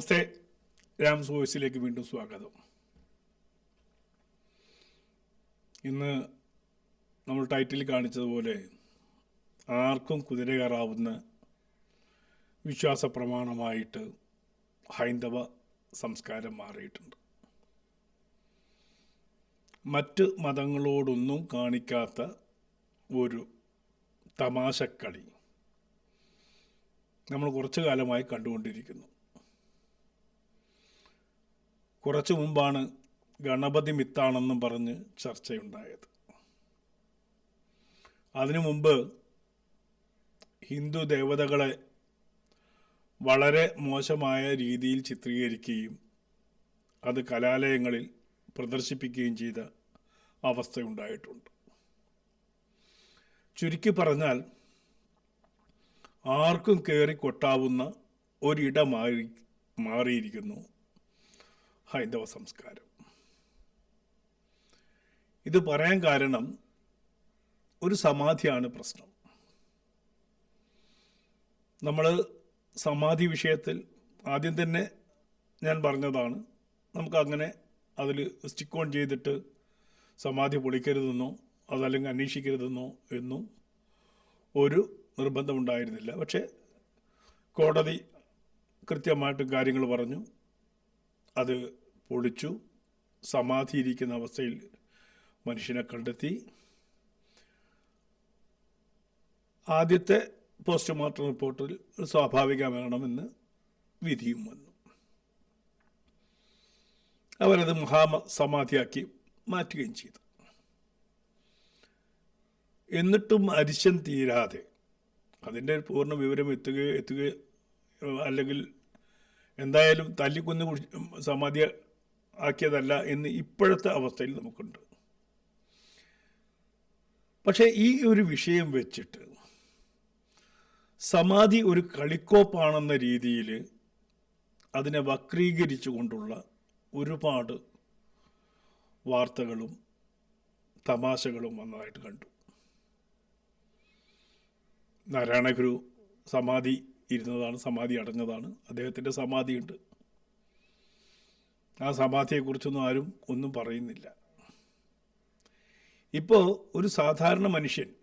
നമസ്തേ. രാംസ് വോയിസിലേക്ക് വീണ്ടും സ്വാഗതം. ഇന്ന് നമ്മൾ ടൈറ്റിൽ കാണിച്ചതുപോലെ ആർക്കും കുതിര കയറാവുന്ന വിശ്വാസ പ്രമാണമായിട്ട് ഹൈന്ദവ സംസ്കാരം മാറിയിട്ടുണ്ട്. മറ്റ് മതങ്ങളോടൊന്നും കാണിക്കാത്ത ഒരു തമാശക്കളി നമ്മൾ കുറച്ചു കാലമായി കണ്ടുകൊണ്ടിരിക്കുന്നു. കുറച്ചു മുമ്പാണ് ഗണപതി മിത്താണെന്നും പറഞ്ഞ് ചർച്ചയുണ്ടായത്. അതിനു മുമ്പ് ഹിന്ദു ദേവതകളെ വളരെ മോശമായ രീതിയിൽ ചിത്രീകരിക്കുകയും അത് കലാലയങ്ങളിൽ പ്രദർശിപ്പിക്കുകയും ചെയ്ത അവസ്ഥയുണ്ടായിട്ടുണ്ട്. ചുരുക്കി പറഞ്ഞാൽ ആർക്കും കയറി കൊട്ടാവുന്ന ഒരിടമായി മാറിയിരിക്കുന്നു ഹൈന്ദവ സംസ്കാരം. ഇത് പറയാൻ കാരണം ഒരു സമാധിയാണ് പ്രശ്നം. നമ്മൾ സമാധി വിഷയത്തിൽ ആദ്യം തന്നെ ഞാൻ പറഞ്ഞതാണ് നമുക്കങ്ങനെ അതിൽ സ്റ്റിക്ക് ഓൺ ചെയ്തിട്ട് സമാധി പൊളിക്കരുതെന്നോ അതല്ലെങ്കിൽ അന്വേഷിക്കരുതെന്നോ എന്നും ഒരു നിർബന്ധമുണ്ടായിരുന്നില്ല. പക്ഷേ കോടതി കൃത്യമായിട്ട് കാര്യങ്ങൾ പറഞ്ഞു. അത് പൊളിച്ചു സമാധിയിരിക്കുന്ന അവസ്ഥയിൽ മനുഷ്യനെ കണ്ടെത്തി. ആദ്യത്തെ പോസ്റ്റ്മോർട്ടം റിപ്പോർട്ടിൽ സ്വാഭാവിക മരണമെന്ന് വിധിയും വന്നു. അവരത് മഹാമ സമാധിയാക്കി മാറ്റുകയും ചെയ്തു. എന്നിട്ടും അരിശം തീരാതെ അതിന്റെ പൂർണ വിവരം എത്തുകയോ എത്തുകയോ അല്ലെങ്കിൽ എന്തായാലും തല്ലിക്കൊന്ന് സമാധി ആക്കിയതല്ല എന്ന് ഇപ്പോഴത്തെ അവസ്ഥയിൽ നമുക്കുണ്ട്. പക്ഷേ ഈ ഒരു വിഷയം വെച്ചിട്ട് സമാധി ഒരു കളിക്കോപ്പാണെന്ന രീതിയിൽ അതിനെ വക്രീകരിച്ചു കൊണ്ടുള്ള ഒരുപാട് വാർത്തകളും തമാശകളും വന്നതായിട്ട് കണ്ടു. നാരായണഗുരു സമാധി ഇരുന്നതാണ് സമാധി അടഞ്ഞതാണ്. അദ്ദേഹത്തിന്റെ സമാധിയുണ്ട്. ആ സമാധിയെക്കുറിച്ചൊന്നും ആരും ഒന്നും പറയുന്നില്ല. ഇപ്പോൾ ഒരു സാധാരണ മനുഷ്യൻ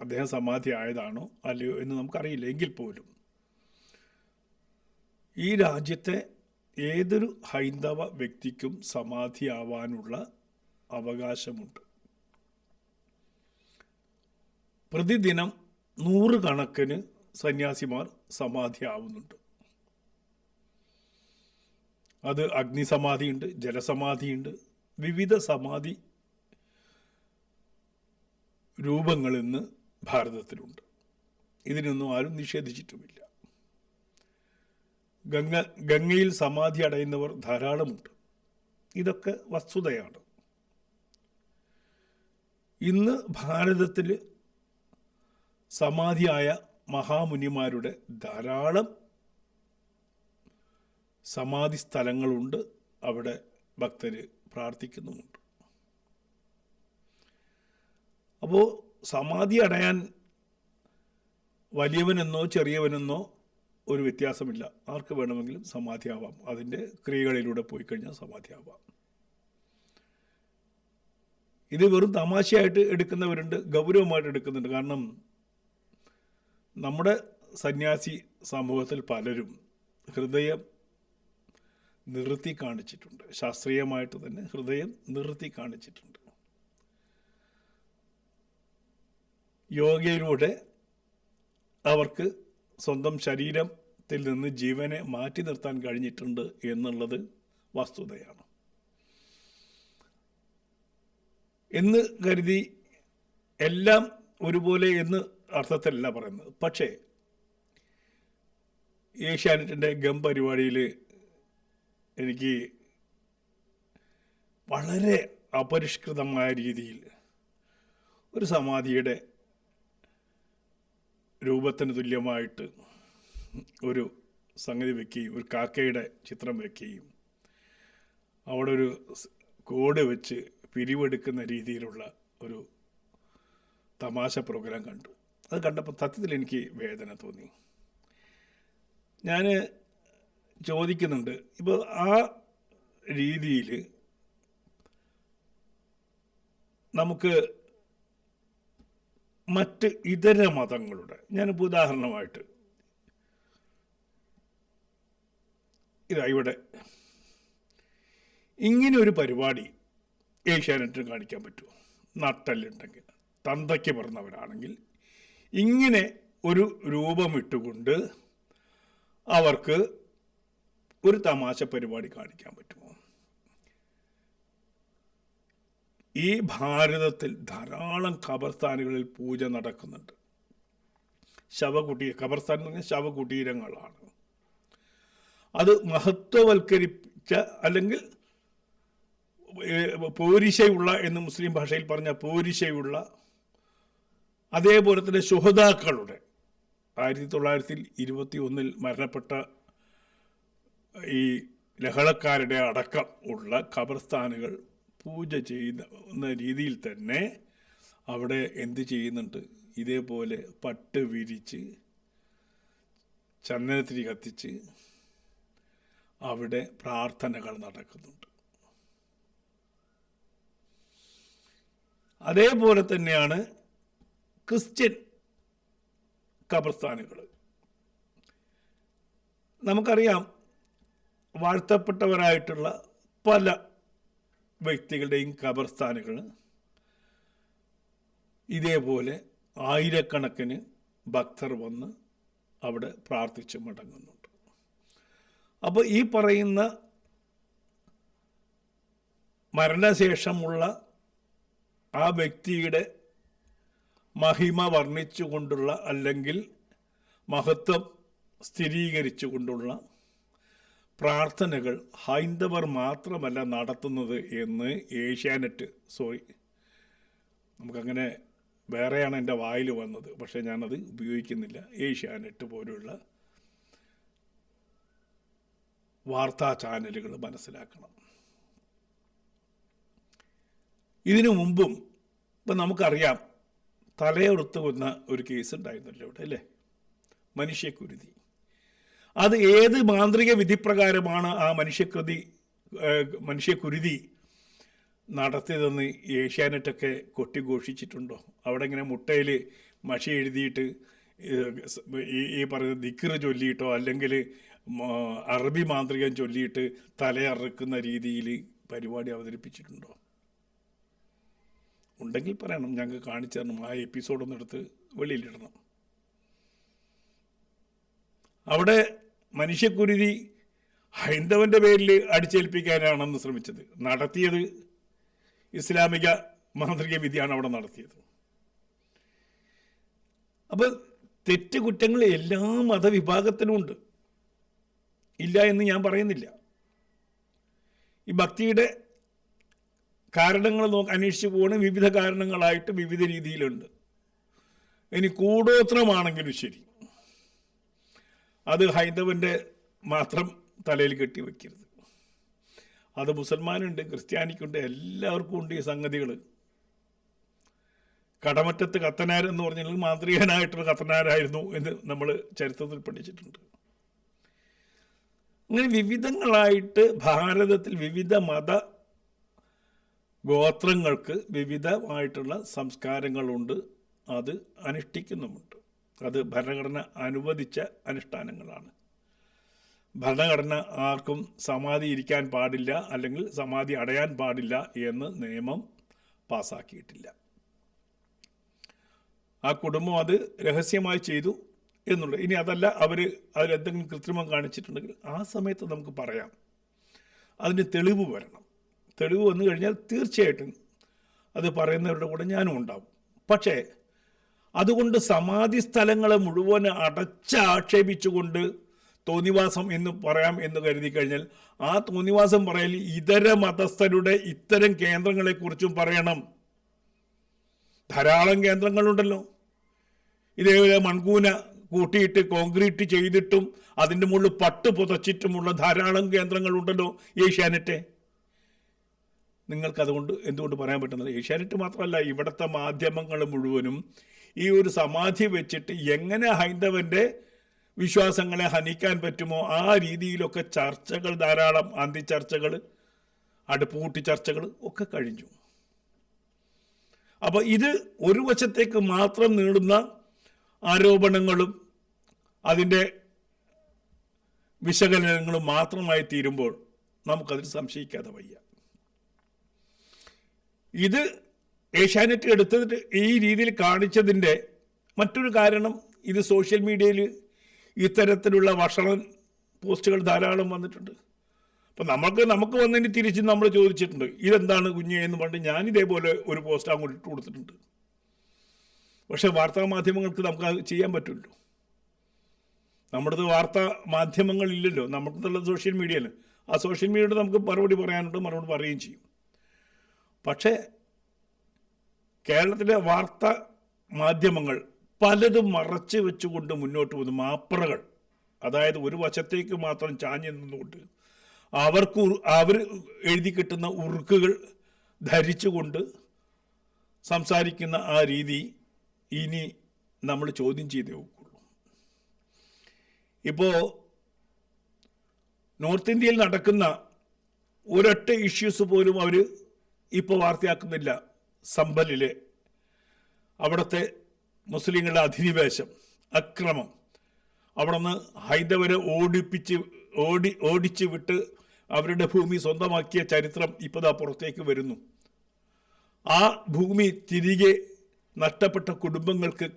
അദ്ദേഹം സമാധി ആയതാണോ അല്ലയോ എന്ന് നമുക്കറിയില്ല. എങ്കിൽ പോലും ഈ രാജ്യത്തെ ഏതൊരു ഹൈന്ദവ വ്യക്തിക്കും സമാധിയാവാനുള്ള അവകാശമുണ്ട്. പ്രതിദിനം നൂറുകണക്കിന് സന്യാസിമാർ സമാധിയാവുന്നുണ്ട്. അത് അഗ്നിസമാധിയുണ്ട് ജലസമാധിയുണ്ട്. വിവിധ സമാധി രൂപങ്ങൾ ഇന്ന് ഭാരതത്തിലുണ്ട്. ഇതിനൊന്നും ആരും നിഷേധിച്ചിട്ടുമില്ല. ഗംഗ ഗംഗയിൽ സമാധി അടയുന്നവർ ധാരാളമുണ്ട്. ഇതൊക്കെ വസ്തുതയാണ്. ഇന്ന് ഭാരതത്തിൽ സമാധിയായ മഹാമുനിമാരുടെ ധാരാളം സമാധി സ്ഥലങ്ങളുണ്ട്. അവിടെ ഭക്തർ പ്രാർത്ഥിക്കുന്നുമുണ്ട്. അപ്പോൾ സമാധി അടയാൻ വലിയവനെന്നോ ചെറിയവനെന്നോ ഒരു വ്യത്യാസമില്ല. ആർക്ക് വേണമെങ്കിലും സമാധിയാവാം. അതിന്റെ ക്രിയകളിലൂടെ പോയി കഴിഞ്ഞാൽ സമാധിയാവാം. ഇത് വെറും തമാശയായിട്ട് എടുക്കുന്നവരുണ്ട് ഗൗരവമായിട്ട് എടുക്കുന്നുണ്ട്. കാരണം നമ്മുടെ സന്യാസി സമൂഹത്തിൽ പലരും ഹൃദയം നിർത്തി കാണിച്ചിട്ടുണ്ട്. ശാസ്ത്രീയമായിട്ട് തന്നെ ഹൃദയം നിർത്തി കാണിച്ചിട്ടുണ്ട്. യോഗയിലൂടെ അവർക്ക് സ്വന്തം ശരീരത്തിൽ നിന്ന് ജീവനെ മാറ്റി നിർത്താൻ കഴിഞ്ഞിട്ടുണ്ട് എന്നുള്ളത് വസ്തുതയാണ്. എന്ന് കരുതി എല്ലാം ഒരുപോലെ എന്ന് അർത്ഥത്തിലല്ല പറയുന്നത്. പക്ഷേ ഏഷ്യാനെറ്റിന്റെ ഗം പരിപാടിയിൽ എനിക്ക് വളരെ അപരിഷ്കൃതമായ രീതിയിൽ ഒരു സമാധിയുടെ രൂപത്തിന് തുല്യമായിട്ട് ഒരു സംഗതി വെക്കുകയും ഒരു കാക്കയുടെ ചിത്രം വെക്കുകയും അവിടെ ഒരു കോഡ് വെച്ച് പിരിവെടുക്കുന്ന രീതിയിലുള്ള ഒരു തമാശ പ്രോഗ്രാം കണ്ടു. അത് കണ്ടപ്പോൾ സത്യത്തിൽ എനിക്ക് വേദന തോന്നി. ഞാൻ ചോദിക്കുന്നുണ്ട്. ഇപ്പോൾ ആ രീതിയിൽ നമുക്ക് മറ്റ് ഇതര മതങ്ങളുടെ ഞാനിപ്പോൾ ഉദാഹരണമായിട്ട് ഇതാ ഇവിടെ ഇങ്ങനെ ഒരു പരിപാടി ഏഷ്യാനെറ്റിന് കാണിക്കാൻ പറ്റുമോ? നട്ടല്ലുണ്ടെങ്കിൽ. തന്തയ്ക്ക് പറഞ്ഞവരാണെങ്കിൽ ഇങ്ങനെ ഒരു രൂപമിട്ടുകൊണ്ട് അവർക്ക് ഒരു തമാശ പരിപാടി കാണിക്കാൻ പറ്റുമോ? ഈ ഭാരതത്തിൽ ധാരാളം ഖബർസ്ഥാനുകളിൽ പൂജ നടക്കുന്നുണ്ട്. ശവകുടീ ഖബർസ്ഥാൻ എന്ന് പറഞ്ഞാൽ ശവകുടീരങ്ങളാണ്. അത് മഹത്വവൽക്കരിച്ച അല്ലെങ്കിൽ പോരിശയുള്ള എന്ന് മുസ്ലിം ഭാഷയിൽ പറഞ്ഞ പോരിശയുള്ള അതേപോലെ തന്നെ ശുഹതാക്കളുടെ ആയിരത്തി തൊള്ളായിരത്തി ഇരുപത്തി ഒന്നിൽ മരണപ്പെട്ട ഈ ലഹളക്കാരുടെ അടക്കം ഉള്ള ഖബർസ്ഥാനുകൾ പൂജ ചെയ്യുന്ന രീതിയിൽ തന്നെ അവിടെ എന്ത് ചെയ്യുന്നുണ്ട്? ഇതേപോലെ പട്ട് വിരിച്ച് ചന്ദനത്തിരി കത്തിച്ച് അവിടെ പ്രാർത്ഥനകൾ നടക്കുന്നുണ്ട്. അതേപോലെ തന്നെയാണ് ക്രിസ്ത്യൻ ഖബർസ്ഥാനുകൾ. നമുക്കറിയാം വാഴ്ത്തപ്പെട്ടവരായിട്ടുള്ള പല വ്യക്തികളുടെയും കബർസ്ഥാനുകൾ ഇതേപോലെ ആയിരക്കണക്കിന് ഭക്തർ വന്ന് അവിടെ പ്രാർത്ഥിച്ച് മടങ്ങുന്നുണ്ട്. അപ്പോൾ ഈ പറയുന്ന മരണശേഷമുള്ള ആ വ്യക്തിയുടെ മഹിമ വർണിച്ചുകൊണ്ടുള്ള അല്ലെങ്കിൽ മഹത്വം സ്ഥിരീകരിച്ചുകൊണ്ടുള്ള പ്രാർത്ഥനകൾ ഹൈന്ദവർ മാത്രമല്ല നടത്തുന്നത് എന്ന് ഏഷ്യാനെറ്റ്. സോറി. നമുക്കങ്ങനെ വേറെയാണ് എന്റെ വായിൽ വന്നത്. പക്ഷേ ഞാനത് ഉപയോഗിക്കുന്നില്ല. ഏഷ്യാനെറ്റ് പോലുള്ള വാർത്താ ചാനലുകൾ മനസ്സിലാക്കണം. ഇതിനു മുമ്പും ഇപ്പം നമുക്കറിയാം തലയുറുത്ത് കൊന്ന ഒരു കേസ് ഉണ്ടായിരുന്നല്ലോ ഇവിടെ അല്ലേ? മനുഷ്യക്കുരുതി. അത് ഏത് മാന്ത്രിക വിധിപ്രകാരമാണ് ആ മനുഷ്യകൃതി മനുഷ്യകുരുതി നടത്തിയതെന്ന് ഏഷ്യാനെറ്റൊക്കെ കൊട്ടിഘോഷിച്ചിട്ടുണ്ടോ? അവിടെ ഇങ്ങനെ മുട്ടയിൽ മഷി എഴുതിയിട്ട് ഈ പറയുന്ന ദിക്കറ് ചൊല്ലിയിട്ടോ അല്ലെങ്കിൽ അറബി മാന്ത്രികം ചൊല്ലിയിട്ട് തലയറുക്കുന്ന രീതിയിൽ പരിപാടി അവതരിപ്പിച്ചിട്ടുണ്ടോ? ഉണ്ടെങ്കിൽ പറയണം. ഞങ്ങൾക്ക് കാണിച്ചു തരണം. ആ എപ്പിസോഡൊന്നെടുത്ത് വെളിയിലിടണം. അവിടെ മനുഷ്യക്കുരുതി ഹൈന്ദവന്റെ പേരിൽ അടിച്ചേൽപ്പിക്കാനാണെന്ന് ശ്രമിച്ചത്. നടത്തിയത് ഇസ്ലാമിക മാന്ത്രിക വിധിയാണ് അവിടെ നടത്തിയത്. അപ്പോൾ തെറ്റ് കുറ്റങ്ങൾ എല്ലാ മതവിഭാഗത്തിനും ഉണ്ട് ഇല്ല എന്ന് ഞാൻ പറയുന്നില്ല. ഈ ഭക്തിയുടെ കാരണങ്ങൾ നോക്കി അന്വേഷിച്ച് പോകണം വിവിധ കാരണങ്ങളായിട്ട് വിവിധ രീതിയിലുണ്ട്. ഇനി കൂടോത്രമാണെങ്കിലും ശരി. അത് ഹൈന്ദവന്റെ മാത്രം തലയിൽ കെട്ടി വെക്കരുത്. അത് മുസൽമാനുണ്ട് ക്രിസ്ത്യാനിക്കുണ്ട് എല്ലാവർക്കും ഉണ്ട് ഈ സംഗതികൾ. കടമറ്റത്ത് കത്തനാർ എന്ന് പറഞ്ഞാൽ മാന്ത്രികനായിട്ടുള്ള കത്തനാരായിരുന്നു എന്ന് നമ്മൾ ചരിത്രത്തിൽ പഠിച്ചിട്ടുണ്ട്. അങ്ങനെ വിവിധങ്ങളായിട്ട് ഭാരതത്തിൽ വിവിധ മത ഗോത്രങ്ങൾക്ക് വിവിധമായിട്ടുള്ള സംസ്കാരങ്ങളുണ്ട്. അത് അനുഷ്ഠിക്കുന്നുമുണ്ട്. അത് ഭരണഘടന അനുവദിച്ച അനുഷ്ഠാനങ്ങളാണ്. ഭരണഘടന ആർക്കും സമാധി ഇരിക്കാൻ പാടില്ല അല്ലെങ്കിൽ സമാധി അടയാൻ പാടില്ല എന്ന് നിയമം പാസാക്കിയിട്ടില്ല. ആ കുടുംബം അത് രഹസ്യമായി ചെയ്തു എന്നുള്ളത് ഇനി അതല്ല അവർ അതിലെന്തെങ്കിലും കൃത്രിമം കാണിച്ചിട്ടുണ്ടെങ്കിൽ ആ സമയത്ത് നമുക്ക് പറയാം. അതിന് തെളിവ് വരണം. തെളിവ് വന്നു കഴിഞ്ഞാൽ തീർച്ചയായിട്ടും അത് പറയുന്നവരുടെ കൂടെ ഞാനും ഉണ്ടാവും. പക്ഷേ അതുകൊണ്ട് സമാധി സ്ഥലങ്ങളെ മുഴുവൻ അടച്ചാക്ഷേപിച്ചുകൊണ്ട് തോന്നിവാസം എന്ന് പറയാം എന്ന് കരുതി കഴിഞ്ഞാൽ ആ തോന്നിവാസം പറയൽ ഇതര മതസ്ഥരുടെ ഇത്തരം കേന്ദ്രങ്ങളെക്കുറിച്ചും പറയണം. ധാരാളം കേന്ദ്രങ്ങളുണ്ടല്ലോ. ഇതേപോലെ മൺകൂന കൂട്ടിയിട്ട് കോൺക്രീറ്റ് ചെയ്തിട്ടും അതിന്റെ മുകളിൽ പട്ട് പുതച്ചിട്ടുമുള്ള ധാരാളം കേന്ദ്രങ്ങളുണ്ടല്ലോ ഏഷ്യാനെറ്റ്. നിങ്ങൾക്കതുകൊണ്ട് എന്തുകൊണ്ട് പറയാൻ പറ്റുന്നത്? ഏഷ്യാനെറ്റ് മാത്രമല്ല ഇവിടുത്തെ മാധ്യമങ്ങൾ മുഴുവനും ഈ ഒരു സമാധി വെച്ചിട്ട് എങ്ങനെ ഹൈന്ദവന്റെ വിശ്വാസങ്ങളെ ഹനിക്കാൻ പറ്റുമോ? ആ രീതിയിലൊക്കെ ചർച്ചകൾ ധാരാളം അന്തിച്ചർച്ചകൾ അടുപ്പുകൂട്ടി ചർച്ചകൾ ഒക്കെ കഴിഞ്ഞു. അപ്പോൾ ഇത് ഒരു വശത്തേക്ക് മാത്രം നീളുന്ന ആരോപണങ്ങളും അതിന്റെ വിശകലനങ്ങളും മാത്രമായി തീരുമ്പോൾ നമുക്കതിൽ സംശയിക്കാതെ വയ്യ. ഇത് ഏഷ്യാനെറ്റ് എടുത്തിട്ട് ഈ രീതിയിൽ കാണിച്ചതിന്റെ മറ്റൊരു കാരണം ഇത് സോഷ്യൽ മീഡിയയിൽ ഇത്തരത്തിലുള്ള വഷളൻ പോസ്റ്റുകൾ ധാരാളം വന്നിട്ടുണ്ട്. അപ്പം നമുക്ക് നമുക്ക് വന്നതിന് തിരിച്ച് നമ്മൾ ചോദിച്ചിട്ടുണ്ട് ഇതെന്താണ് കുഞ്ഞ് എന്ന് പറഞ്ഞ് ഞാൻ ഇതേപോലെ ഒരു പോസ്റ്റ് അങ്ങോട്ട് ഇട്ട് കൊടുത്തിട്ടുണ്ട്. പക്ഷേ വാർത്താ മാധ്യമങ്ങൾക്ക് നമുക്ക് അത് ചെയ്യാൻ പറ്റുമല്ലോ നമ്മുടെ വാർത്താ മാധ്യമങ്ങളില്ലല്ലോ നമുക്കുള്ളത് സോഷ്യൽ മീഡിയയിൽ ആ സോഷ്യൽ മീഡിയയോട് നമുക്ക് മറുപടി പറയാനുണ്ട് മറുപടി പറയുകയും ചെയ്യും. പക്ഷേ കേരളത്തിലെ വാർത്താ മാധ്യമങ്ങൾ പലതും മറച്ചു വെച്ചുകൊണ്ട് മുന്നോട്ട് പോകുന്നു മാപ്പറകൾ അതായത് ഒരു വശത്തേക്ക് മാത്രം ചാഞ്ഞു നിന്നുകൊണ്ട് അവർക്ക് അവർ എഴുതി കിട്ടുന്ന ഉറുക്കുകൾ ധരിച്ചുകൊണ്ട് സംസാരിക്കുന്ന ആ രീതി ഇനി നമ്മൾ ചോദ്യം ചെയ്തേ നോക്കുള്ളൂ ഇപ്പോൾ നോർത്ത് ഇന്ത്യയിൽ നടക്കുന്ന ഒരൊറ്റ ഇഷ്യൂസ് പോലും അവർ ഇപ്പോൾ വാർത്തയാക്കുന്നില്ല. സമ്പലിലെ അവിടുത്തെ മുസ്ലിങ്ങളുടെ അധിനിവേശം അക്രമം. അവിടെ നിന്ന് ഹൈന്ദവരെ ഓടിപ്പിച്ച് ഓടി ഓടിച്ച് വിട്ട് അവരുടെ ഭൂമി സ്വന്തമാക്കിയ ചരിത്രം ഇപ്പോൾ ദാ പുറത്തേക്ക് വരുന്നു. ആ ഭൂമി തിരികെ നഷ്ടപ്പെട്ട കുടുംബങ്ങൾക്ക്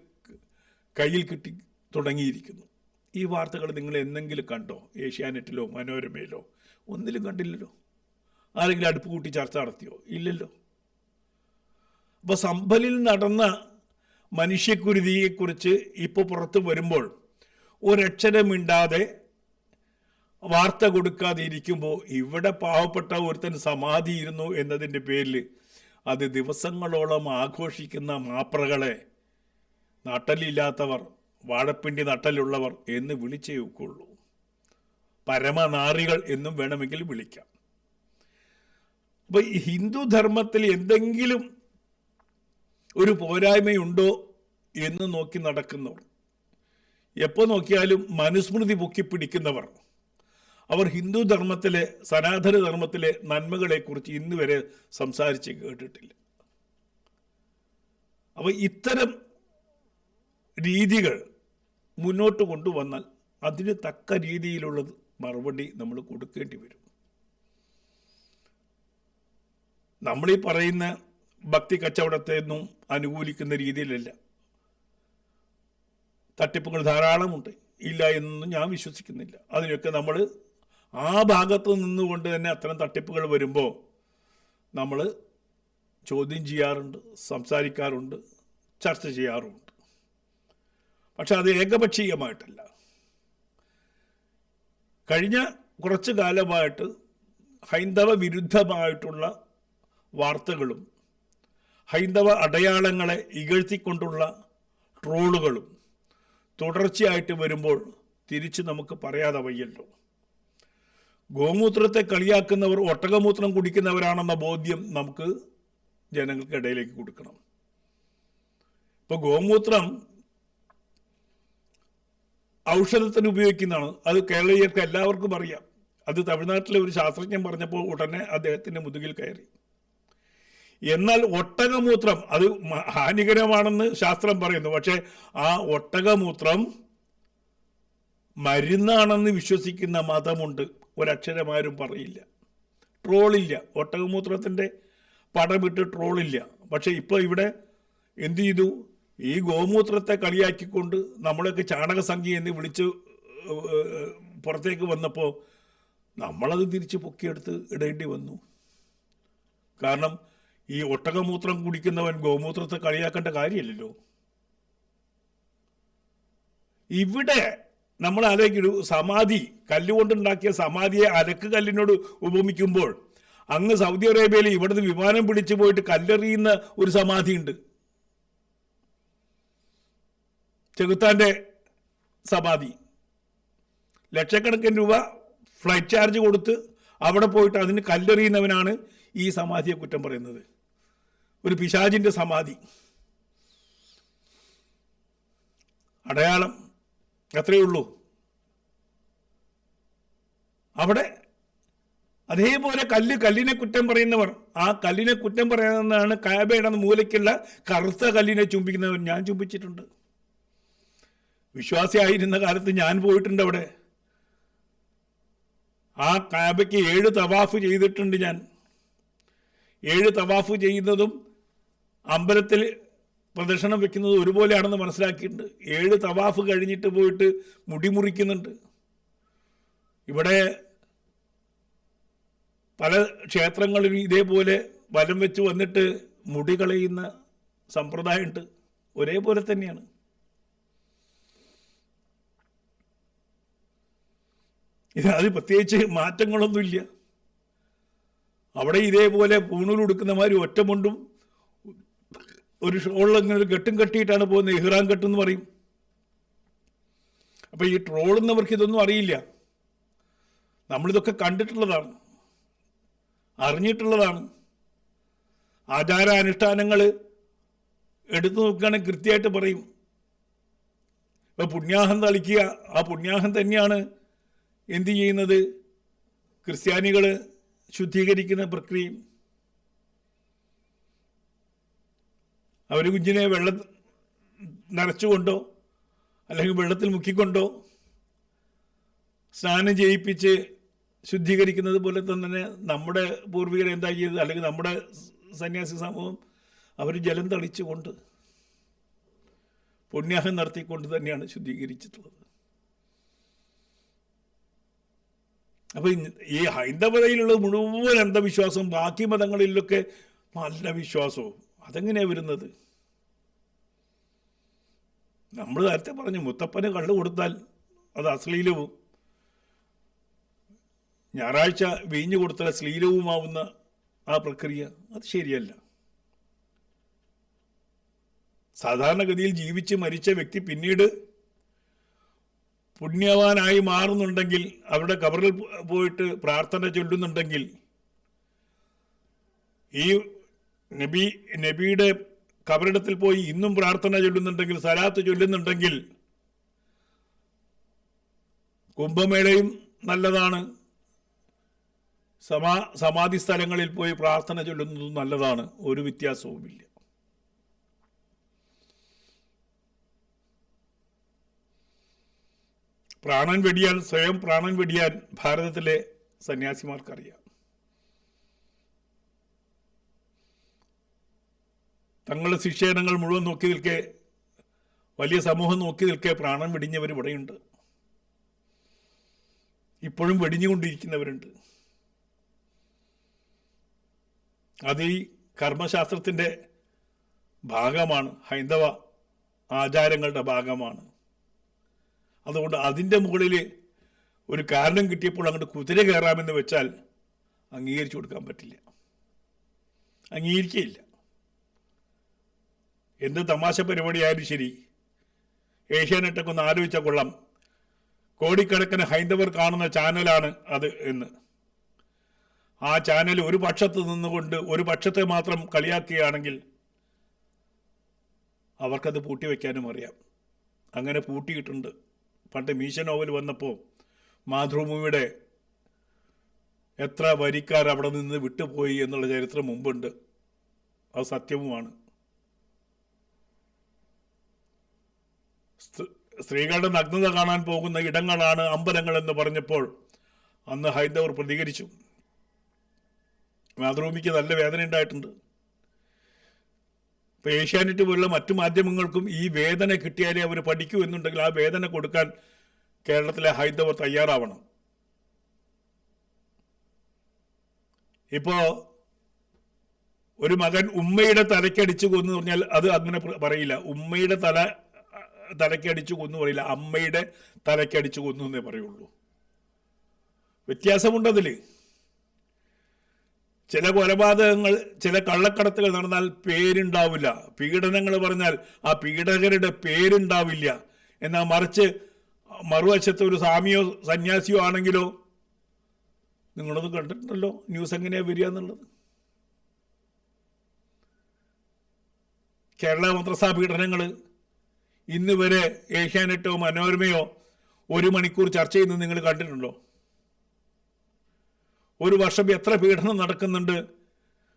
കയ്യിൽ കിട്ടി തുടങ്ങിയിരിക്കുന്നു. ഈ വാർത്തകൾ നിങ്ങൾ എന്തെങ്കിലും കണ്ടോ? ഏഷ്യാനെറ്റിലോ മനോരമയിലോ? ഒന്നിലും കണ്ടില്ലല്ലോ. ആരെങ്കിലും അടുപ്പ് കൂട്ടി ചർച്ച നടത്തിയോ? ഇല്ലല്ലോ. അപ്പോൾ സമ്പലിൽ നടന്ന മനുഷ്യക്കുരുതിയെക്കുറിച്ച് ഇപ്പോൾ പുറത്ത് വരുമ്പോൾ ഒരക്ഷരമിണ്ടാതെ വാർത്ത കൊടുക്കാതെ ഇരിക്കുമ്പോൾ ഇവിടെ പാവപ്പെട്ട ഒരുത്തൻ സമാധിയിരുന്നു എന്നതിന്റെ പേരിൽ അത് ദിവസങ്ങളോളം ആഘോഷിക്കുന്ന മാപ്രകളെ നട്ടലില്ലാത്തവർ വാഴപ്പിണ്ടി നട്ടലുള്ളവർ എന്ന് വിളിച്ചേ ഒക്കുള്ളൂ. പരമനാറികൾ എന്നും വേണമെങ്കിൽ വിളിക്കാം. അപ്പൊ ഹിന്ദു ധർമ്മത്തിൽ എന്തെങ്കിലും ഒരു പോരായ്മയുണ്ടോ എന്ന് നോക്കി നടക്കുന്നവർ. എപ്പോൾ നോക്കിയാലും മനുസ്മൃതി പൊക്കി പിടിക്കുന്നവർ. അവർ ഹിന്ദു ധർമ്മത്തിലെ സനാതന ധർമ്മത്തിലെ നന്മകളെക്കുറിച്ച് ഇന്ന് വരെ സംസാരിച്ച് കേട്ടിട്ടില്ല. അപ്പോൾ ഇത്തരം രീതികൾ മുന്നോട്ട് കൊണ്ടുവന്നാൽ അതിന് തക്ക രീതിയിലുള്ളത് മറുപടി നമ്മൾ കൊടുക്കേണ്ടി വരും. നമ്മളീ പറയുന്ന ഭക്തി കച്ചവടത്തെ ഒന്നും അനുകൂലിക്കുന്ന രീതിയിലല്ല. തട്ടിപ്പുകൾ ധാരാളമുണ്ട്. ഇല്ല എന്നൊന്നും ഞാൻ വിശ്വസിക്കുന്നില്ല. അതിനൊക്കെ നമ്മൾ ആ ഭാഗത്ത് നിന്നുകൊണ്ട് തന്നെ അത്തരം തട്ടിപ്പുകൾ വരുമ്പോൾ നമ്മൾ ചോദ്യം ചെയ്യാറുണ്ട് സംസാരിക്കാറുണ്ട് ചർച്ച ചെയ്യാറുണ്ട്. പക്ഷെ അത് ഏകപക്ഷീയമായിട്ടല്ല. കഴിഞ്ഞ കുറച്ച് കാലമായിട്ട് ഹൈന്ദവ വിരുദ്ധമായിട്ടുള്ള വാർത്തകളും ഹൈന്ദവ അടയാളങ്ങളെ ഇകഴ്ത്തിക്കൊണ്ടുള്ള ട്രോളുകളും തുടർച്ചയായിട്ട് വരുമ്പോൾ തിരിച്ച് നമുക്ക് പറയാതെ വയ്യല്ലോ. ഗോമൂത്രത്തെ കളിയാക്കുന്നവർ ഒട്ടകമൂത്രം കുടിക്കുന്നവരാണെന്ന ബോധ്യം നമുക്ക് ജനങ്ങൾക്കിടയിലേക്ക് കൊടുക്കണം. ഇപ്പോൾ ഗോമൂത്രം ഔഷധത്തിന് ഉപയോഗിക്കുന്നതാണ്. അത് കേരളീയർക്ക് എല്ലാവർക്കും അറിയാം. അത് തമിഴ്നാട്ടിലെ ഒരു ശാസ്ത്രജ്ഞൻ പറഞ്ഞപ്പോൾ ഉടനെ അദ്ദേഹത്തിന്റെ മുതുകിൽ കയറി. എന്നാൽ ഒട്ടകമൂത്രം അത് ഹാനികരമാണെന്ന് ശാസ്ത്രം പറയുന്നു. പക്ഷേ ആ ഒട്ടകമൂത്രം മരുന്നാണെന്ന് വിശ്വസിക്കുന്ന മതമുണ്ട്. ഒരക്ഷരമാരും പറയില്ല. ട്രോളില്ല. ഒട്ടകമൂത്രത്തിന്റെ പടമിട്ട് ട്രോളില്ല. പക്ഷേ ഇപ്പോൾ ഇവിടെ എന്തു ചെയ്തു? ഈ ഗോമൂത്രത്തെ കളിയാക്കിക്കൊണ്ട് നമ്മളൊക്കെ ചാണകസംഖ്യ എന്ന് വിളിച്ച് പുറത്തേക്ക് വന്നപ്പോൾ നമ്മളത് തിരിച്ച് പൊക്കിയെടുത്ത് ഇടേണ്ടി വന്നു. കാരണം ഈ ഒട്ടകമൂത്രം കുടിക്കുന്നവൻ ഗോമൂത്രത്തെ കളിയാക്കേണ്ട കാര്യമില്ലല്ലോ. ഇവിടെ നമ്മൾ ആലോചിക്കൊരു സമാധി കല്ലുകൊണ്ടുണ്ടാക്കിയ സമാധിയെ അലക്ക് കല്ലിനോട് ഉപമിക്കുമ്പോൾ അങ്ങ് സൗദി അറേബ്യയിൽ ഇവിടുന്ന് വിമാനം പിടിച്ചു പോയിട്ട് കല്ലെറിയുന്ന ഒരു സമാധിയുണ്ട്. ചെകുത്താന്റെ സമാധി. ലക്ഷക്കണക്കിന് രൂപ ഫ്ലൈറ്റ് ചാർജ് കൊടുത്ത് അവിടെ പോയിട്ട് അതിന് കല്ലെറിയുന്നവനാണ് ഈ സമാധിയെ കുറ്റം പറയുന്നത്. ഒരു പിശാചിന്റെ സമാധി. അടയാളം അത്രയേ ഉള്ളൂ അവിടെ അതേപോലെ കല്ല് കല്ലിനെ കുറ്റം പറയുന്നവർ. ആ കല്ലിനെ കുറ്റം പറയുന്നതാണ് കാബയുടെ മൂലയ്ക്കുള്ള കറുത്ത കല്ലിനെ ചുംബിക്കുന്നവർ ഞാൻ ചുംബിച്ചിട്ടുണ്ട്. വിശ്വാസിയായിരുന്ന കാലത്ത് ഞാൻ പോയിട്ടുണ്ട് അവിടെ. ആ കാബയ്ക്ക് ഏഴ് തവാഫ് ചെയ്തിട്ടുണ്ട് ഞാൻ. ഏഴ് തവാഫ് ചെയ്യുന്നതും അമ്പലത്തിൽ പ്രദക്ഷിണം വെക്കുന്നത് ഒരുപോലെയാണെന്ന് മനസ്സിലാക്കിയിട്ടുണ്ട്. ഏഴ് തവാഫ് കഴിഞ്ഞിട്ട് പോയിട്ട് മുടി മുറിക്കുന്നുണ്ട്. ഇവിടെ പല ക്ഷേത്രങ്ങളിലും ഇതേപോലെ വലം വെച്ച് വന്നിട്ട് മുടി കളയുന്ന സമ്പ്രദായമുണ്ട്. ഒരേപോലെ തന്നെയാണ്. ഇത് അത് പ്രത്യേകിച്ച് മാറ്റങ്ങളൊന്നുമില്ല. അവിടെ ഇതേപോലെ പൂണൂൽ ഉടുക്കുന്നമാതിരി ഒറ്റമുണ്ടും ഒരു ഷോളിങ്ങനെ ഒരു കെട്ടും കെട്ടിയിട്ടാണ് പോകുന്നത്. ഇഹ്റാം കെട്ടെന്ന് പറയും. അപ്പൊ ഈ ട്രോളുന്നവർക്ക് ഇതൊന്നും അറിയില്ല. നമ്മളിതൊക്കെ കണ്ടിട്ടുള്ളതാണ്. അറിഞ്ഞിട്ടുള്ളതാണ്. ആചാരാനുഷ്ഠാനങ്ങൾ എടുത്തു നോക്കുകയാണെങ്കിൽ കൃത്യമായിട്ട് പറയും. ഇപ്പൊ പുണ്യാഹം തളിക്കുക ആ പുണ്യാഹം തന്നെയാണ് എന്തു ചെയ്യുന്നത്? ക്രിസ്ത്യാനികൾ ശുദ്ധീകരിക്കുന്ന പ്രക്രിയയും. അവർ കുഞ്ഞിനെ വെള്ളം നിറച്ചുകൊണ്ടോ അല്ലെങ്കിൽ വെള്ളത്തിൽ മുക്കിക്കൊണ്ടോ സ്നാനം ചെയ്യിപ്പിച്ച് ശുദ്ധീകരിക്കുന്നത് പോലെ തന്നെ നമ്മുടെ പൂർവികർ എന്താ ചെയ്തത്? അല്ലെങ്കിൽ നമ്മുടെ സന്യാസി സമൂഹം അവർ ജലം തളിച്ചുകൊണ്ട് പുണ്യാഹം നടത്തിക്കൊണ്ട് തന്നെയാണ് ശുദ്ധീകരിച്ചിട്ടുള്ളത്. അപ്പൊ ഇന്ന് ഈ ഹൈന്ദവതയിലുള്ള മുഴുവൻ അന്ധവിശ്വാസവും ബാക്കി മതങ്ങളിലൊക്കെ നല്ല വിശ്വാസവും. അതെങ്ങനെയാ വരുന്നത്? നമ്മൾ നേരത്തെ പറഞ്ഞു മുത്തപ്പന് കള്ളു കൊടുത്താൽ അത് അശ്ലീലവും ഞായറാഴ്ച വീഞ്ഞു കൊടുത്താൽ ശ്ലീലവുമാവുന്ന ആ പ്രക്രിയ അത് ശരിയല്ല. സാധാരണഗതിയിൽ ജീവിച്ച് മരിച്ച വ്യക്തി പിന്നീട് പുണ്യവാനായി മാറുന്നുണ്ടെങ്കിൽ അവരുടെ കബറിൽ പോയിട്ട് പ്രാർത്ഥന ചൊല്ലുന്നുണ്ടെങ്കിൽ ഈ നബി നബിയുടെ കബറിടത്തിൽ പോയി ഇന്നും പ്രാർത്ഥന ചൊല്ലുന്നുണ്ടെങ്കിൽ സലാത്ത് ചൊല്ലുന്നുണ്ടെങ്കിൽ കുംഭമേളയും നല്ലതാണ്. സമാ സമാധി സ്ഥലങ്ങളിൽ പോയി പ്രാർത്ഥന ചൊല്ലുന്നതും നല്ലതാണ്. ഒരു വ്യത്യാസവുമില്ല. പ്രാണൻ വെടിയാൻ സ്വയം പ്രാണൻ വെടിയാൻ ഭാരതത്തിലെ സന്യാസിമാർക്കറിയാം. തങ്ങളുടെ ശിക്ഷേനങ്ങൾ മുഴുവൻ നോക്കി നിൽക്കെ വലിയ സമൂഹം നോക്കി നിൽക്കെ പ്രാണൻ വെടിഞ്ഞവർ ഇവിടെയുണ്ട്. ഇപ്പോഴും വെടിഞ്ഞുകൊണ്ടിരിക്കുന്നവരുണ്ട്. അത് ഈ കർമ്മശാസ്ത്രത്തിന്റെ ഭാഗമാണ്. ഹൈന്ദവ ആചാരങ്ങളുടെ ഭാഗമാണ്. അതുകൊണ്ട് അതിന്റെ മുകളിൽ ഒരു കാരണം കിട്ടിയപ്പോൾ അങ്ങോട്ട് കുതിര കയറാമെന്ന് വെച്ചാൽ അംഗീകരിച്ചു കൊടുക്കാൻ പറ്റില്ല. അംഗീകരിക്കുകയില്ല. എന്ത് തമാശ പരിപാടിയായാലും ശരി. ഏഷ്യാനെറ്റൊക്കെ ഒന്ന് ആലോചിച്ച കൊള്ളാം. കോടിക്കണക്കിന് ഹൈന്ദവർ കാണുന്ന ചാനലാണ് അത് എന്ന്. ആ ചാനൽ ഒരു പക്ഷത്ത് നിന്നുകൊണ്ട് ഒരു പക്ഷത്തെ മാത്രം കളിയാക്കുകയാണെങ്കിൽ അവർക്കത് പൂട്ടിവെക്കാനും അറിയാം. അങ്ങനെ പൂട്ടിയിട്ടുണ്ട്. പണ്ട് മീശ ഓവൽ വന്നപ്പോൾ മാതൃഭൂമിയുടെ എത്ര വരിക്കാർ അവിടെ നിന്ന് വിട്ടുപോയി എന്നുള്ള ചരിത്രം മുമ്പുണ്ട്. അത് സത്യവുമാണ്. സ്ത്രീകളുടെ നഗ്നത കാണാൻ പോകുന്ന ഇടങ്ങളാണ് അമ്പലങ്ങൾ എന്ന് പറഞ്ഞപ്പോൾ അന്ന് ഹൈന്ദവർ പ്രതികരിച്ചു. മാതൃഭൂമിക്ക് നല്ല വേദന ഉണ്ടായിട്ടുണ്ട്. ഇപ്പൊ ഏഷ്യാനെറ്റ് പോലുള്ള മറ്റു മാധ്യമങ്ങൾക്കും ഈ വേദന കിട്ടിയാലേ അവർ പഠിക്കൂ എന്നുണ്ടെങ്കിൽ ആ വേദന കൊടുക്കാൻ കേരളത്തിലെ ഹൈന്ദവർ തയ്യാറാവണം. ഇപ്പോ ഒരു മകൻ ഉമ്മയുടെ തലക്കടിച്ചു കൊന്നു പറഞ്ഞാൽ അത് അങ്ങനെ പറയില്ല. ഉമ്മയുടെ തല തലക്കടിച്ചു കൊന്നു പറയില്ല. അമ്മയുടെ തലക്കടിച്ചു കൊന്നു എന്നേ പറയുള്ളൂ. വ്യത്യാസമുണ്ടതിൽ. ചില കൊലപാതകങ്ങൾ ചില കള്ളക്കടത്തുകൾ നടന്നാൽ പേരുണ്ടാവില്ല. പീഡനങ്ങൾ പറഞ്ഞാൽ ആ പീഡകരുടെ പേരുണ്ടാവില്ല. എന്നാൽ മറിച്ച് മറുവശത്ത് ഒരു സ്വാമിയോ സന്യാസിയോ ആണെങ്കിലോ നിങ്ങളൊന്നും കണ്ടിട്ടുണ്ടല്ലോ ന്യൂസ് എങ്ങനെയാണ് വരിക എന്നുള്ളത്. കേരള മന്ത്രസഭാ പീഡനങ്ങൾ ഇന്ന് വരെ ഏഷ്യാനെറ്റോ മനോരമയോ ഒരു മണിക്കൂർ ചർച്ച ചെയ്യുന്നത് നിങ്ങൾ കണ്ടിട്ടുണ്ടോ? ഒരു വർഷം എത്ര പീഡനം നടക്കുന്നുണ്ട്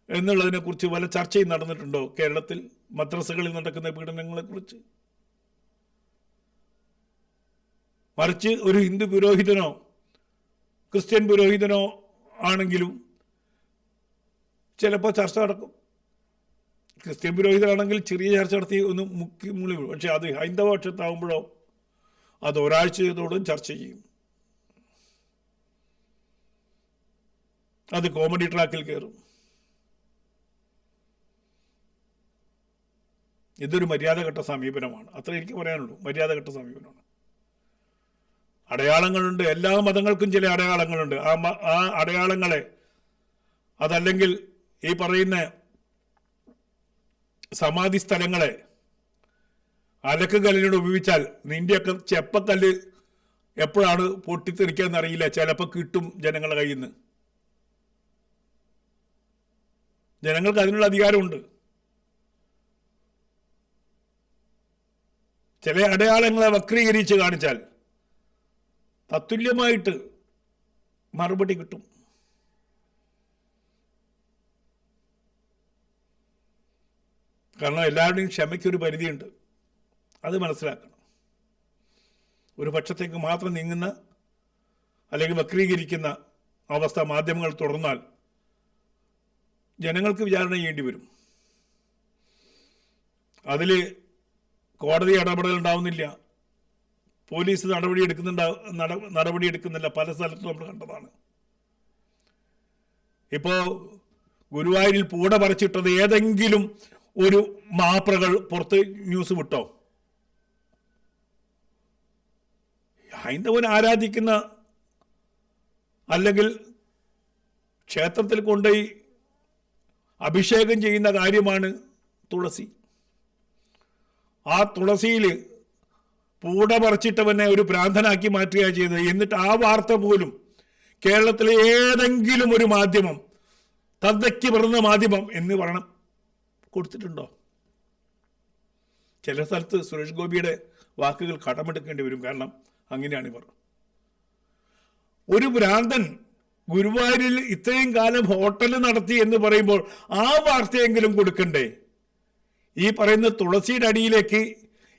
എന്നുള്ളതിനെക്കുറിച്ച് വല്ല ചർച്ചയും നടന്നിട്ടുണ്ടോ കേരളത്തിൽ? മദ്രസകളിൽ നടക്കുന്ന പീഡനങ്ങളെക്കുറിച്ച്? മറിച്ച് ഒരു ഹിന്ദു പുരോഹിതനോ ക്രിസ്ത്യൻ പുരോഹിതനോ ആണെങ്കിലും ചിലപ്പോൾ ചർച്ച നടക്കും. ക്രിസ്ത്യൻ പുരോഹിതരാണെങ്കിൽ ചെറിയ ചർച്ച നടത്തി ഒന്ന് മുക്കി മുളി പക്ഷേ അത് ഹൈന്ദവ പക്ഷത്താവുമ്പോഴോ അത് ഒരാഴ്ചയോടും ചർച്ച ചെയ്യും. അത് കോമഡി ട്രാക്കിൽ കയറും. ഇതൊരു മര്യാദഘട്ട സമീപനമാണ്. അത്ര എനിക്ക് പറയാനുള്ളൂ. മര്യാദഘട്ട സമീപനമാണ്. അടയാളങ്ങളുണ്ട്. എല്ലാ മതങ്ങൾക്കും ചില അടയാളങ്ങളുണ്ട്. ആ ആ അടയാളങ്ങളെ അതല്ലെങ്കിൽ ഈ പറയുന്ന സമാധി സ്ഥലങ്ങളെ അലക്കുകല്ലിനോട് ഉപയോഗിച്ചാൽ നിന്റെയൊക്കെ ചെപ്പക്കല്ല് എപ്പോഴാണ് പൊട്ടിത്തെറിക്കാന്ന് അറിയില്ല. ചിലപ്പോൾ കിട്ടും ജനങ്ങളുടെ കയ്യിൽ നിന്ന് ജനങ്ങൾക്ക് അതിനുള്ള അധികാരമുണ്ട്. ചില അടയാളങ്ങളെ വക്രീകരിച്ച് കാണിച്ചാൽ തത്തുല്യമായിട്ട് മറുപടി കിട്ടും. കാരണം എല്ലാവരുടെയും ക്ഷമയ്ക്കൊരു പരിധിയുണ്ട്. അത് മനസ്സിലാക്കണം. ഒരു പക്ഷത്തേക്ക് മാത്രം നീങ്ങുന്ന അല്ലെങ്കിൽ വക്രീകരിക്കുന്ന അവസ്ഥ മാധ്യമങ്ങൾ തുടർന്നാൽ ജനങ്ങൾക്ക് വിചാരണ ചെയ്യേണ്ടി വരും. അതിൽ കോടതി ഇടപെടൽ ഉണ്ടാവുന്നില്ല. പോലീസ് നടപടി എടുക്കുന്നുണ്ട നടപടി എടുക്കുന്നില്ല. പല സ്ഥലത്തും നമ്മൾ കണ്ടതാണ്. ഇപ്പോൾ ഗുരുവായൂരിൽ പൂട പറിച്ചിട്ടത് ഏതെങ്കിലും ഒരു മാപ്രകൾ പുറത്ത് ന്യൂസ് വിട്ടോ? ഹൈന്ദവൻ ആരാധിക്കുന്ന അല്ലെങ്കിൽ ക്ഷേത്രത്തിൽ കൊണ്ടുപോയി അഭിഷേകം ചെയ്യുന്ന കാര്യമാണ് തുളസി. ആ തുളസിയിൽ പൂട പറിച്ചിട്ടവനെ ഒരു ഭ്രാന്തനാക്കി മാറ്റുകയാണ് ചെയ്തത്. എന്നിട്ട് ആ വാർത്ത പോലും കേരളത്തിലെ ഏതെങ്കിലും ഒരു മാധ്യമം തന്തയ്ക്ക് പിറന്ന മാധ്യമം എന്ന് പറയണം. കൊടുത്തിട്ടുണ്ടോ? ചില സ്ഥലത്ത് സുരേഷ് ഗോപിയുടെ വാക്കുകൾ കടമെടുക്കേണ്ടി വരും. കാരണം അങ്ങനെയാണ് ഇവർ ഒരു ഭ്രാന്തൻ ഗുരുവായൂരിൽ ഇത്രയും കാലം ഹോട്ടൽ നടത്തി എന്ന് പറയുമ്പോൾ ആ വാർത്തയെങ്കിലും കൊടുക്കണ്ടേ? ഈ പറയുന്ന തുളസിയുടെ അടിയിലേക്ക്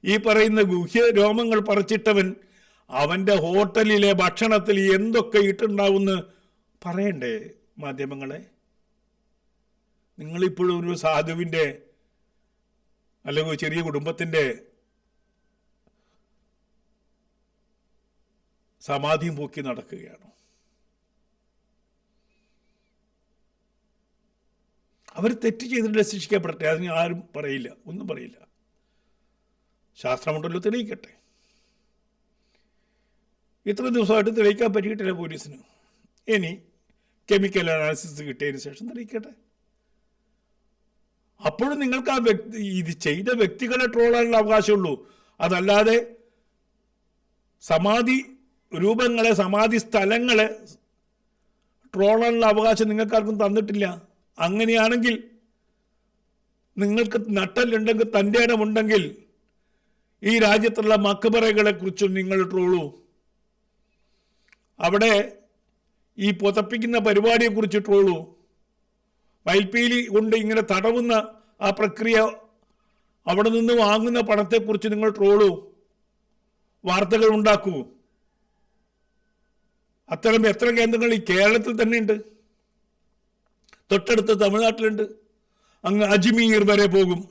ഈ പറയുന്ന ഗുഹ്യ രോമങ്ങൾ പറിച്ചിട്ടവൻ അവന്റെ ഹോട്ടലിലെ ഭക്ഷണത്തിൽ എന്തൊക്കെ ഇട്ടുണ്ടാവുമെന്ന് പറയണ്ടേ മാധ്യമങ്ങളെ? നിങ്ങളിപ്പോഴും ഒരു സാധുവിന്റെ അല്ലെങ്കിൽ ചെറിയ കുടുംബത്തിന്റെ സമാധിയും പൊക്കി നടക്കുകയാണ്. അവർ തെറ്റ് ചെയ്തിട്ട് ശിക്ഷിക്കപ്പെടട്ടെ അതിന് ആരും പറയില്ല ഒന്നും പറയില്ല. ശാസ്ത്രമുണ്ടല്ലോ തെളിയിക്കട്ടെ. ഇത്ര ദിവസമായിട്ട് തെളിയിക്കാൻ പറ്റിയിട്ടില്ല പോലീസിന്. ഇനി കെമിക്കൽ അനാലിസിസ് കിട്ടിയതിന് ശേഷം തെളിയിക്കട്ടെ. അപ്പോഴും നിങ്ങൾക്ക് ആ വ്യക്തി ഇത് ചെയ്ത വ്യക്തികളെ ട്രോളാനുള്ള അവകാശമുള്ളൂ. അതല്ലാതെ സമാധി രൂപങ്ങളെ സമാധി സ്ഥലങ്ങളെ ട്രോളാനുള്ള അവകാശം നിങ്ങൾക്കാർക്കും തന്നിട്ടില്ല. അങ്ങനെയാണെങ്കിൽ നിങ്ങൾക്ക് നട്ടലുണ്ടെങ്കിൽ തന്റെ ഇടമുണ്ടെങ്കിൽ ഈ രാജ്യത്തുള്ള മക്കബറകളെ കുറിച്ചും നിങ്ങൾ ട്രോളൂ അവിടെ ഈ പുതപ്പിക്കുന്ന പരിപാടിയെക്കുറിച്ച് ട്രോളൂ മയിൽപ്പീലി കൊണ്ട് ഇങ്ങനെ തടവുന്ന ആ പ്രക്രിയ അവിടെ നിന്ന് വാങ്ങുന്ന പണത്തെക്കുറിച്ച് നിങ്ങൾ ട്രോളൂ വാർത്തകൾ ഉണ്ടാക്കൂ. അത്തരം എത്ര കേന്ദ്രങ്ങൾ ഈ കേരളത്തിൽ തന്നെ ഉണ്ട് തൊട്ടടുത്ത് തമിഴ്നാട്ടിലുണ്ട്. അങ്ങ് അജ്മീർ വരെ പോകും.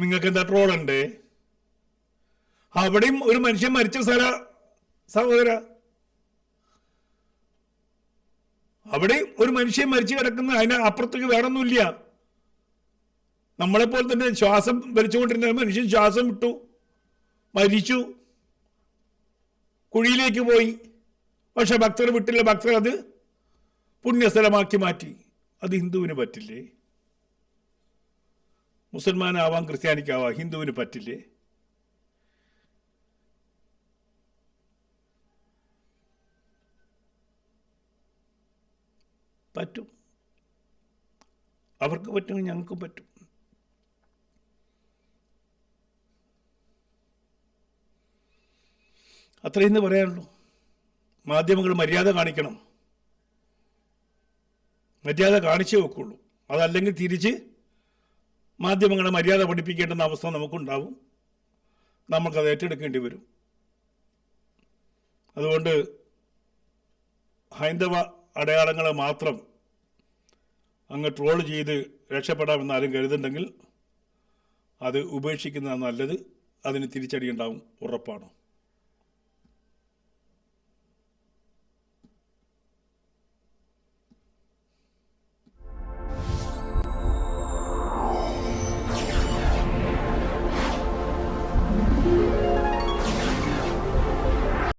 നിങ്ങൾക്ക് എന്താ ട്രോളണ്ടേ അവിടെയും ഒരു മനുഷ്യൻ മരിച്ച സ്ഥല സഹോദര അവിടെ ഒരു മനുഷ്യൻ മരിച്ചു കിടക്കുന്ന അതിന് അപ്പുറത്തേക്ക് വേറൊന്നുമില്ല. നമ്മളെപ്പോലെ തന്നെ ശ്വാസം വലിച്ചുകൊണ്ടിരുന്ന മനുഷ്യൻ ശ്വാസം വിട്ടു മരിച്ചു കുഴിയിലേക്ക് പോയി. പക്ഷെ ഭക്തർ വിട്ടില്ല. ഭക്തർ അത് പുണ്യസ്ഥലമാക്കി മാറ്റി. അത് ഹിന്ദുവിന് പറ്റില്ലേ? മുസൽമാനാവാം ക്രിസ്ത്യാനിക്കാവാം ഹിന്ദുവിന് പറ്റില്ലേ? പറ്റും. അവർക്ക് പറ്റും ഞങ്ങൾക്കും പറ്റും. അത്രയും എന്ന് പറയാനുള്ളൂ. മാധ്യമങ്ങൾ മര്യാദ കാണിക്കണം. മര്യാദ കാണിച്ചേ വെക്കുള്ളൂ. അതല്ലെങ്കിൽ തിരിച്ച് മാധ്യമങ്ങളെ മര്യാദ പഠിപ്പിക്കേണ്ടുന്ന അവസ്ഥ നമുക്കുണ്ടാവും. നമുക്കത് ഏറ്റെടുക്കേണ്ടി വരും. അതുകൊണ്ട് ഹൈന്ദവ അടയാളങ്ങളെ മാത്രം അങ്ങ് ട്രോൾ ചെയ്ത് രക്ഷപ്പെടാമെന്ന് ആരും കരുതുന്നുണ്ടെങ്കിൽ അത് ഉപേക്ഷിക്കുന്നതാണ് നല്ലത് അതിന് തിരിച്ചടിയുണ്ടാവും ഉറപ്പാണ്.